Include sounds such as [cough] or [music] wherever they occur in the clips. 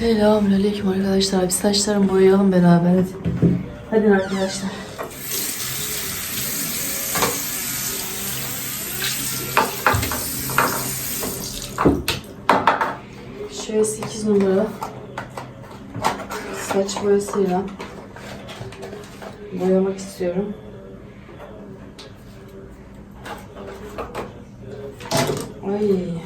Selamünaleyküm arkadaşlar. Biz saçlarımı boyayalım beraber hadi. Hadi arkadaşlar. Şöyle 8 numara saç boyasıyla boyamak istiyorum. Ay.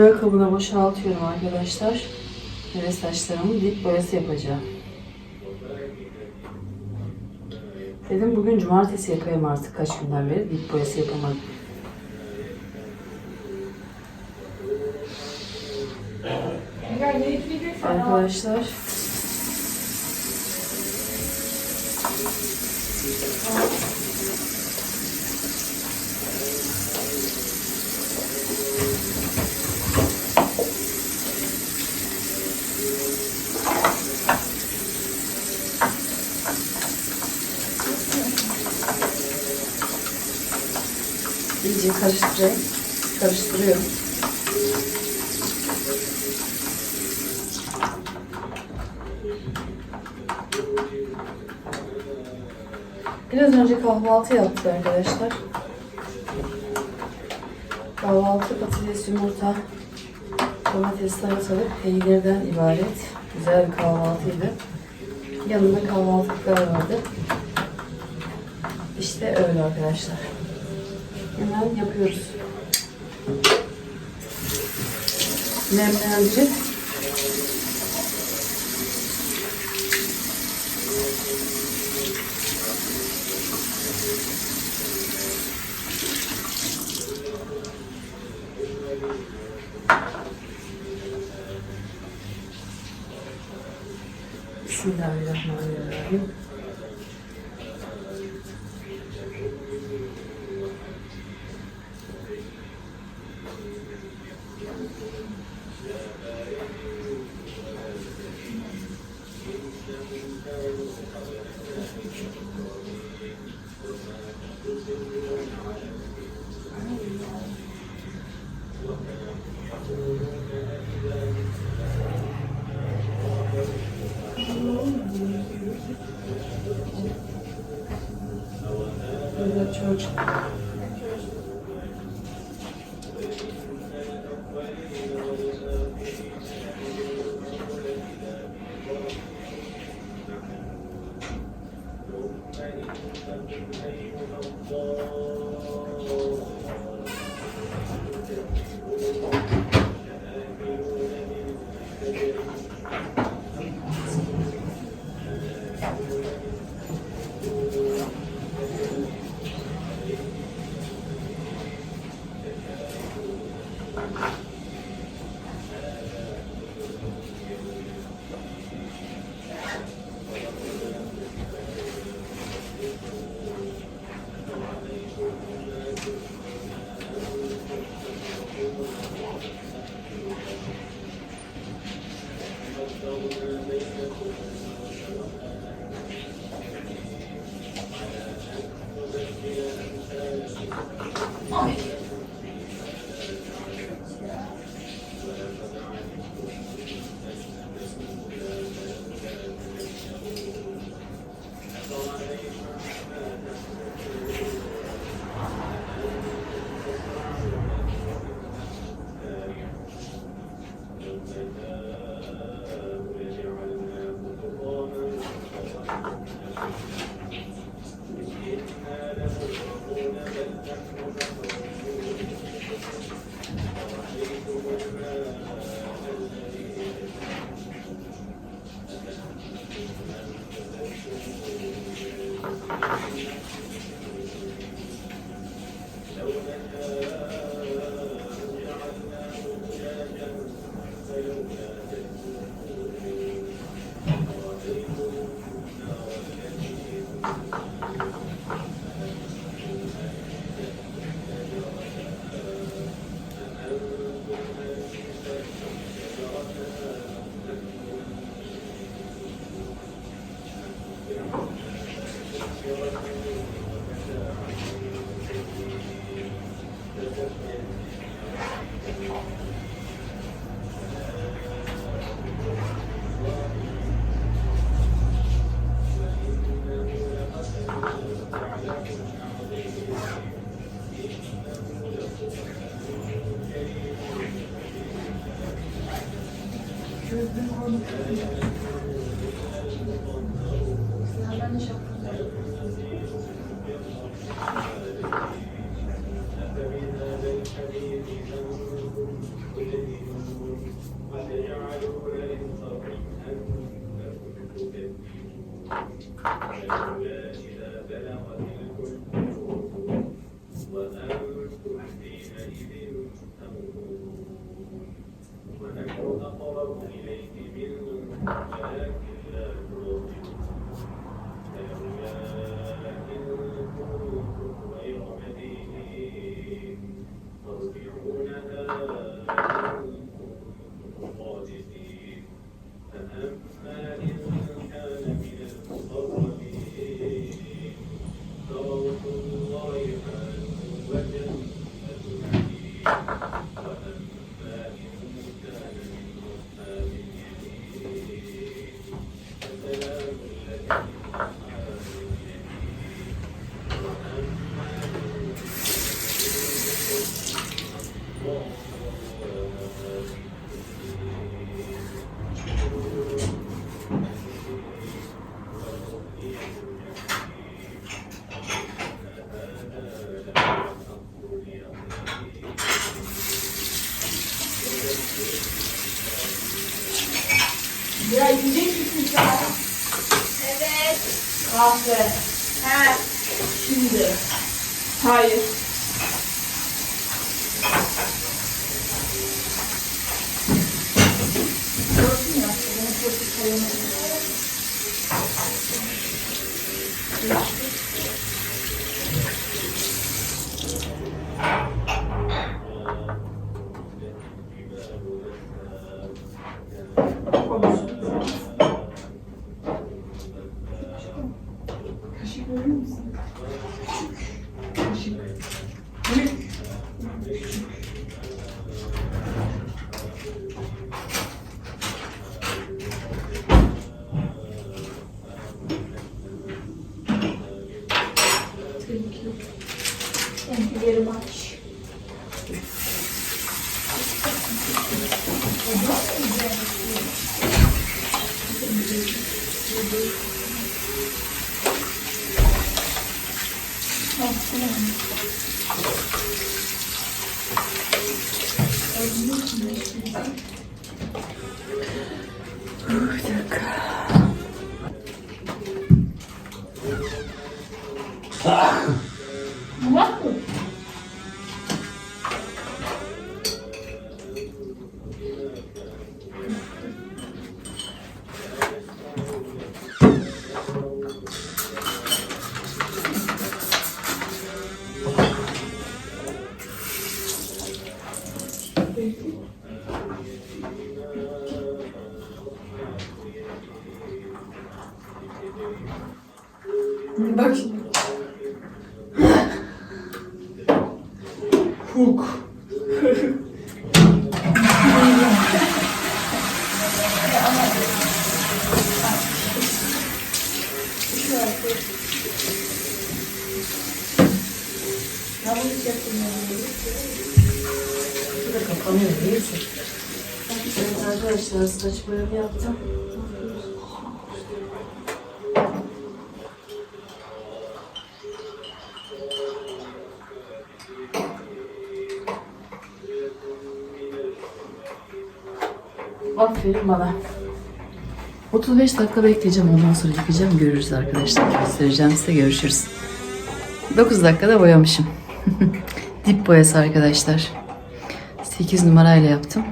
Boya kabına boşaltıyorum arkadaşlar. Ve saçlarımı dip boyası yapacağım. Dedim bugün cumartesi yapayım artık kaç günden beri dip boyası yapamadım. Arkadaşlar karıştırayım. Karıştırıyorum. Biraz önce kahvaltı yaptık arkadaşlar. Kahvaltı patates, yumurta, domates, salatalık, peynirden ibaret. Güzel bir kahvaltıydı. Yanında kahvaltılıklar vardı. İşte öyle arkadaşlar. Hemen yapıyoruz. Nemlendirip Bismillahirrahmanirrahim. Burada Ya yiyecek misin sen? Evet. Kahve. He. Bak arkadaşlar saç boyamı yaptım. Aferin bana. 35 dakika bekleyeceğim ondan sonra yıkayacağım görürüz arkadaşlar. Göstereceğim size görüşürüz. 9 dakikada boyamışım. [laughs] Dip boyası arkadaşlar. 8 numarayla yaptım.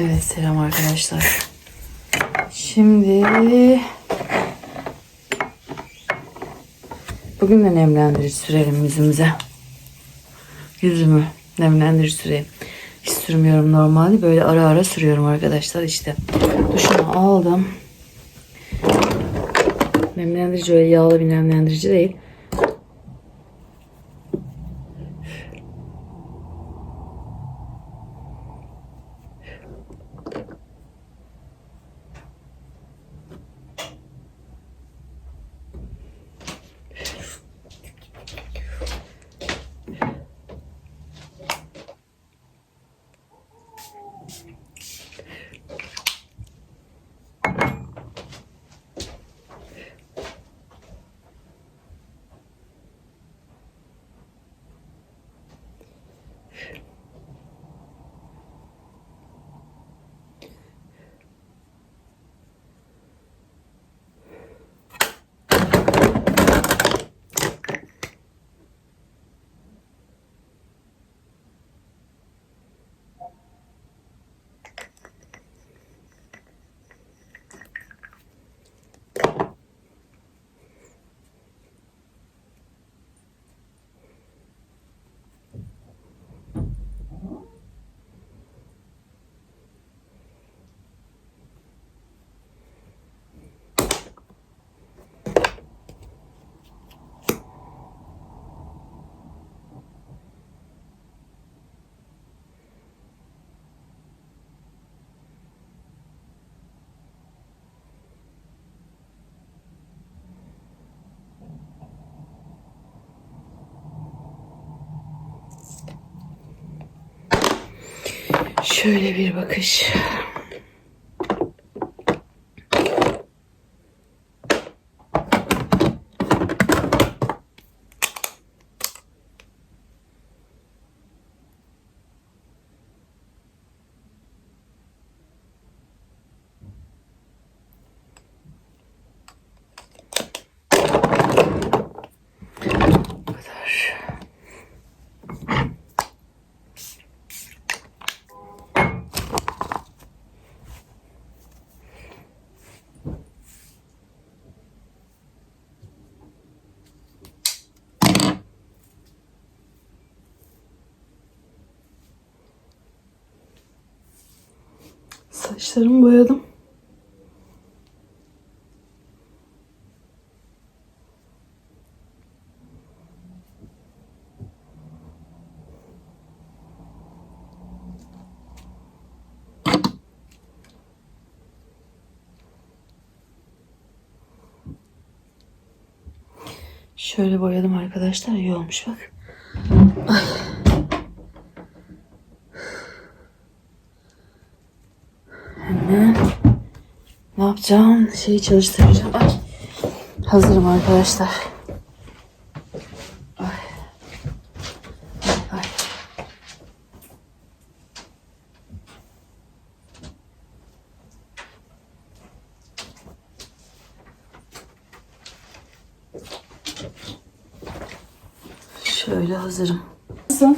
Evet selam arkadaşlar. Şimdi bugün de nemlendirici sürelim yüzümüze. Yüzümü nemlendirici süreyim. Hiç sürmüyorum normalde. Böyle ara ara sürüyorum arkadaşlar işte. Duşumu aldım. Nemlendirici öyle yağlı bir nemlendirici değil. Şöyle bir bakış. Bu kadar. Saçlarımı boyadım. Şöyle boyadım arkadaşlar. İyi olmuş bak. Ay. Hemen yapacağım? Şeyi çalıştıracağım. Ay. Hazırım arkadaşlar. Şöyle hazırım. Nasıl?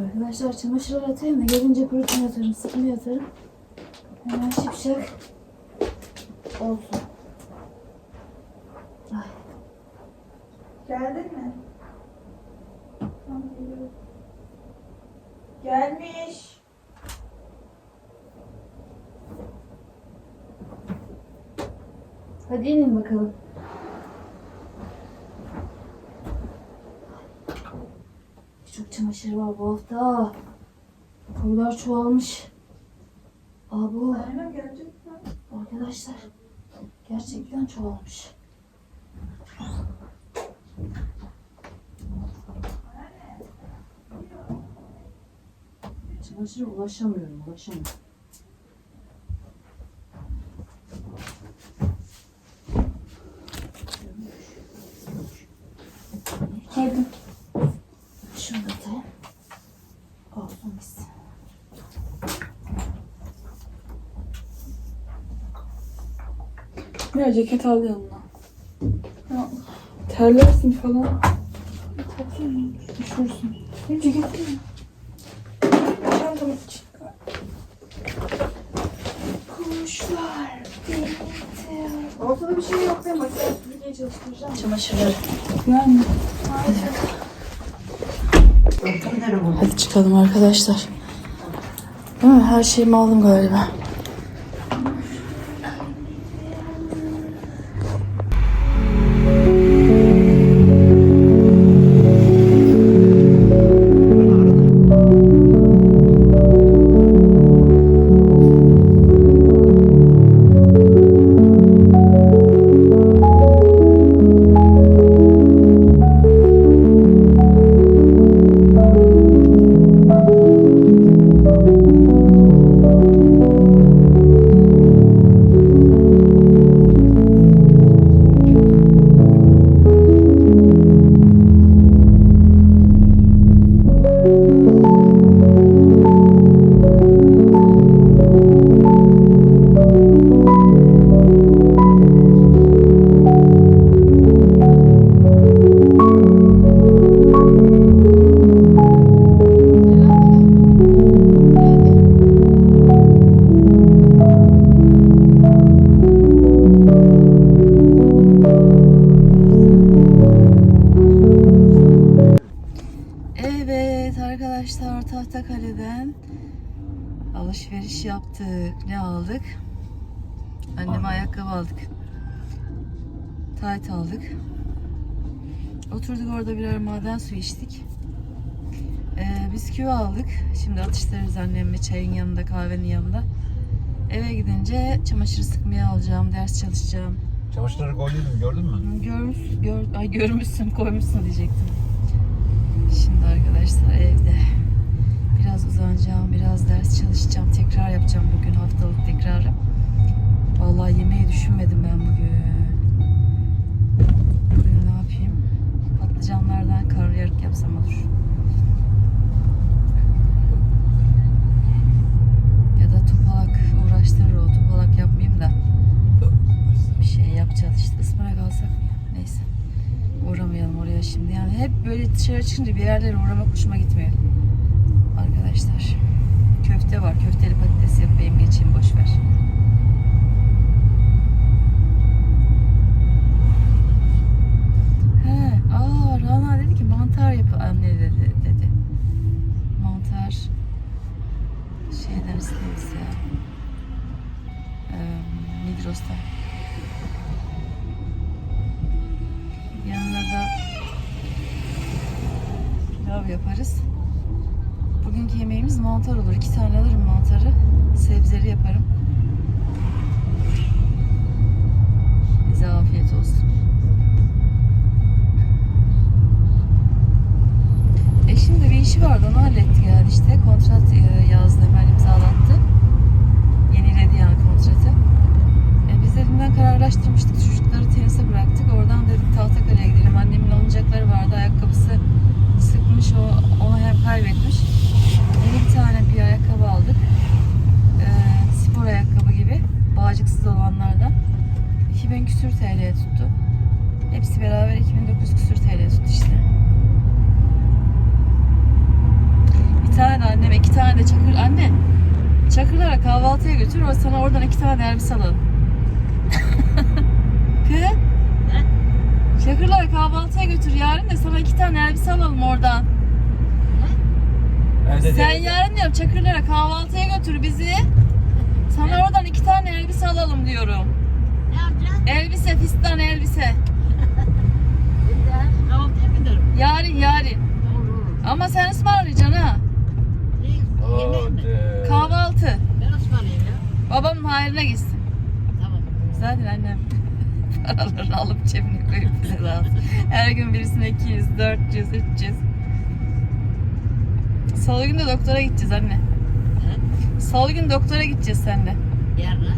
Arkadaşlar çamaşırları atayım da gelince kurutma yatarım, sıkma yatarım. Hemen şipşak olsun. Ay. Geldin mi? Tamam. Gelmiş. Hadi inin bakalım. Çok çamaşır var bu hafta. Korular çoğalmış. Abo. Arkadaşlar gerçekten çoğalmış. Çamaşıra ulaşamıyorum, ulaşamıyorum. Geldim. Şunu da atayım. Olsun gitsin. Ya ceket al yanına. Ya, terlersin falan. Üşürsün. Benim ceketim mi? Çantamı çık. Kuşlar Ortada bir şey yok değil mi? Makyaj süpürgeyi çalıştıracağım. Çamaşırları. Yani. Hadi çıkalım arkadaşlar. Değil mi? Her şeyimi aldım galiba. Aldık? Anneme ayakkabı aldık. Tayt aldık. Oturduk orada birer maden suyu içtik. Ee, bisküvi aldık. Şimdi atıştırırız annemle çayın yanında, kahvenin yanında. Eve gidince çamaşır sıkmaya alacağım, ders çalışacağım. Çamaşırları koyduydum gördün mü? Görmüş, gör, ay görmüşsün, koymuşsun diyecektim. Şimdi arkadaşlar evde biraz uzanacağım, biraz ders çalışacağım. Tekrar yapacağım bugün haftalık tekrarı. Vallahi yemeği düşünmedim ben bugün. Bugün ne yapayım? Patlıcanlardan karnıyarık yapsam olur. Ya da topalak uğraştırır o. Topalak yapmayayım da. Bir şey yapacağız işte. Ispanak alsak mı? Neyse. Uğramayalım oraya şimdi. Yani hep böyle dışarı çıkınca bir yerlere uğramak hoşuma gitmiyor. Arkadaşlar. Köfte var. Köfteli patates yapayım geçeyim boş ver. He, aa Rana dedi ki mantar yap anne dedi dedi. Mantar şeyden isteriz ya. Ee, Migros'tan. Yanına da pilav yaparız. Bugünkü yemeğimiz mantar olur. İki tane alırım mantarı. Sebzeli yaparım. Bize afiyet olsun. Eşim de bir işi vardı onu halletti geldi işte. Kontrat e, yazdı hemen imzalattı. Yeniledi yani kontratı. E, biz de dünden kararlaştırmıştık. Çocukları tenise bıraktık. Oradan dedik Tahtakale'ye gidelim. Annemin alınacakları vardı. Ayakkabısı sıkmış. O, onu hem kaybetmiş. Bir tane bir ayakkabı aldık. E, spor ayakkabı gibi. Bağcıksız olanlardan. 2000 küsür TL tuttu. Hepsi beraber 2900 küsür TL tuttu işte. Bir tane de anneme iki tane de çakır. Anne Çakırlara kahvaltıya götür. O sana oradan iki tane elbise alalım. [laughs] Kız. Çakırlara kahvaltıya götür. Yarın da sana iki tane elbise alalım oradan. Evde Sen değil. yarın diyorum Çakırlara kahvaltıya götür bizi. Sana oradan iki tane elbise alalım diyorum. Ne yapacaksın? Elbise, fistan elbise. Şimdi kahvaltıya giderim. Yarın yarın. Olur olur. Ama sen ısmarlayacaksın ha. Ne? Yemek mi? Hadi. Kahvaltı. Ben ısmarlayayım ya. Babamın hayrına gitsin. Tamam. Zaten annem [laughs] paralarını alıp cebine koyup bize dağıtır. Her gün birisine 200, 400, 300. Salı günü de doktora gideceğiz anne. He? Salı günü doktora gideceğiz seninle. Yarın. ha?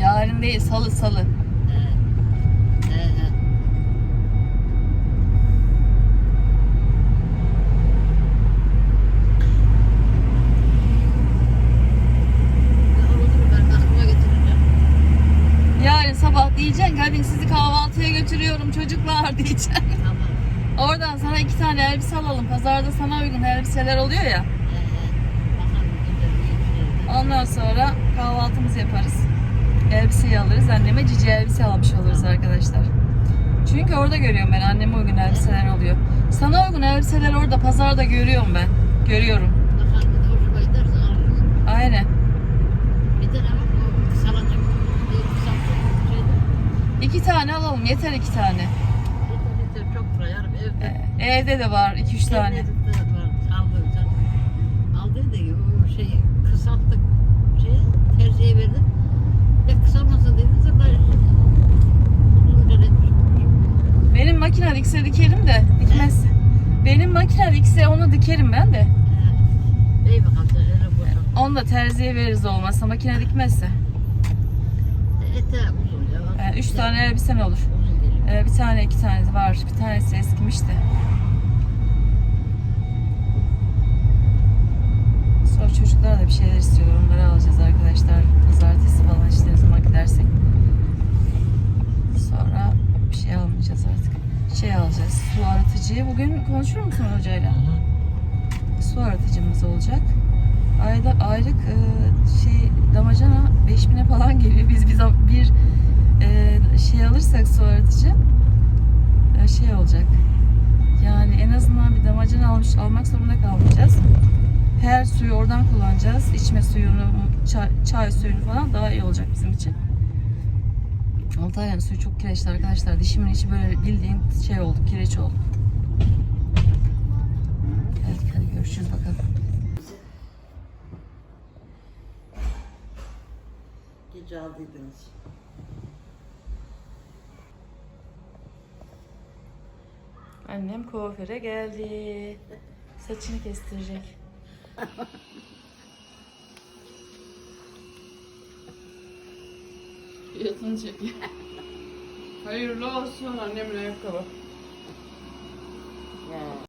Yarın değil, salı salı. Yarın sabah diyeceksin ki hadi sizi kahvaltıya götürüyorum çocuklar [laughs] diyeceksin. Tamam. Oradan sana iki tane elbise alalım. Pazarda sana uygun elbiseler oluyor ya. Ondan sonra kahvaltımızı yaparız. Elbiseyi alırız. Anneme cici elbise almış oluruz arkadaşlar. Çünkü orada görüyorum ben. Anneme uygun elbiseler oluyor. Sana uygun elbiseler orada pazarda görüyorum ben. Görüyorum. Aynen. İki tane alalım. Yeter iki tane. Yeter yeter çok buraya yarım evde. Evde de var iki üç tane. Evde de var. Aldı. Aldı da o şeyi kısalttık. Şeyi terziye verdim. Ya kısalmasın dedi zırhlar. Uzunca etmiş. Benim makine dikse dikerim de dikmez. Benim makine dikse onu dikerim ben de. İyi bakalım. Onu da terziye veririz olmazsa makine dikmezse. Ete uzun ya. Ee, üç tane elbisen olur. Ee, bir tane iki tane var. Bir tanesi eskimiş de. Sonra çocuklar da bir şeyler istiyorlar. Onları alacağız arkadaşlar. Pazartesi falan işte ne zaman gidersek. Sonra bir şey almayacağız artık. Şey alacağız. Su arıtıcıyı. Bugün konuşur musun hocayla? Su arıtıcımız olacak. Ayda aylık e, şey damacana 5000'e falan geliyor. Biz biz bir e, şey alırsak su arıtıcı e, şey olacak. Yani en azından bir damacana almış almak zorunda kalmayacağız. Her suyu oradan kullanacağız. İçme suyunu, çay, çay suyunu falan daha iyi olacak bizim için. Antalya'nın suyu çok kireçli arkadaşlar. Dişimin içi böyle bildiğin şey oldu, kireç oldu. Hadi, hadi görüşürüz bakalım. Gece aldıydınız. Annem kuaföre geldi. Saçını kestirecek. Yatını çekiyor. Hayırlı olsun annemin ayakkabı. Ya.